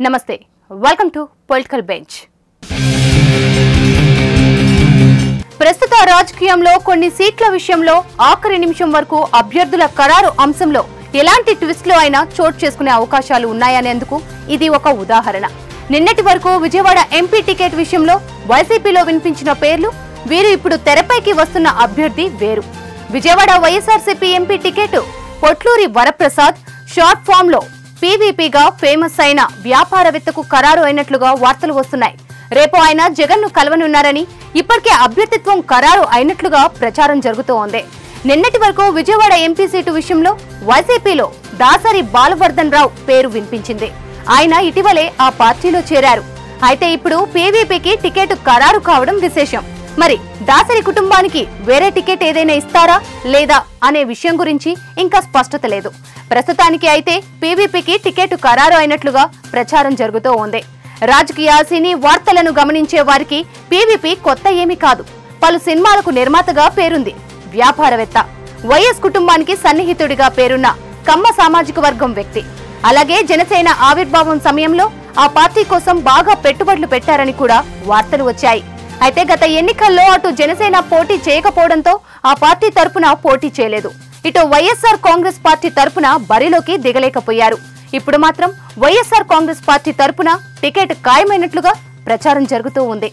నమస్తే welcome to political bench ప్రస్తుత రాజకీయంలో కొన్ని సీట్ల విషయంలో ఆఖరి నిమిషం వరకు అభ్యర్థుల ఖరారు అంశంలో ఎలాంటి ట్విస్ట్లు అయినా చోటు చేసుకునే అవకాశాలు ఉన్నాయనేందుకు ఇది ఒక ఉదాహరణ. నిన్నటి వరకు విజయవాడ ఎంపీ టికెట్ విషయంలో వైసీపీలో వినిపించిన పేర్లు వీరు ఇప్పుడు తెరపైకి వస్తున్న అభ్యర్థి వేరు. Vijayawada YSRCP MP ticket Potluri Varaprasad short ఫామ్లో పీవీపీగా ఫేమస్ అయిన వ్యాపారవేత్తకు ఖరారు అయినట్లుగా వార్తలు వస్తున్నాయి. రేపు ఆయన జగన్ను కలవనున్నారని ఇప్పటికే అభ్యర్థిత్వం ఖరారు అయినట్లుగా ప్రచారం జరుగుతూ ఉంది నిన్నటి వరకు విజయవాడ ఎంపీ సీటు విషయంలో వైసీపీలో దాసరి బాలవర్ధన్ రావు పేరు వినిపించింది. ఆయన ఇటీవలే ఆ పార్టీలో చేరారు. అయితే ఇప్పుడు పీవీపీకి టికెట్ ఖరారు కావడం విశేషం. మరి దాసరి కుటుంబానికి వేరే టికెట్ ఏదైనా ఇస్తారా లేదా అనే విషయం గురించి ఇంకా స్పష్టత లేదు. ప్రస్తుతానికి అయితే పీవీపీకి టికెట్ ఖరారు అయినట్లుగా ప్రచారం జరుగుతూ ఉంది. రాజకీయ సినీ వార్తలను గమనించే వారికి పీవీపీ కొత్త ఏమీ కాదు. పలు సినిమాలకు నిర్మాతగా పేరుంది వ్యాపారవేత్త. వైఎస్ కుటుంబానికి సన్నిహితుడిగా పేరున్న కమ్మ సామాజిక వర్గం వ్యక్తి. అలాగే జనసేన ఆవిర్భావం సమయంలో ఆ పార్టీ కోసం బాగా పెట్టుబడులు పెట్టారని కూడా వార్తలు వచ్చాయి. అయితే గత ఎన్నికల్లో అటు జనసేన పోటీ చేయకపోవడంతో ఆ పార్టీ తరపున పోటీ చేయలేదు. ఇటు వైఎస్ఆర్ కాంగ్రెస్ పార్టీ తరపున బరిలోకి దిగలేకపోయారు. ఇప్పుడు మాత్రం వైఎస్ఆర్ కాంగ్రెస్ పార్టీ తరపున టికెట్ ఖాయమైనట్లుగా ప్రచారం జరుగుతూ ఉంది.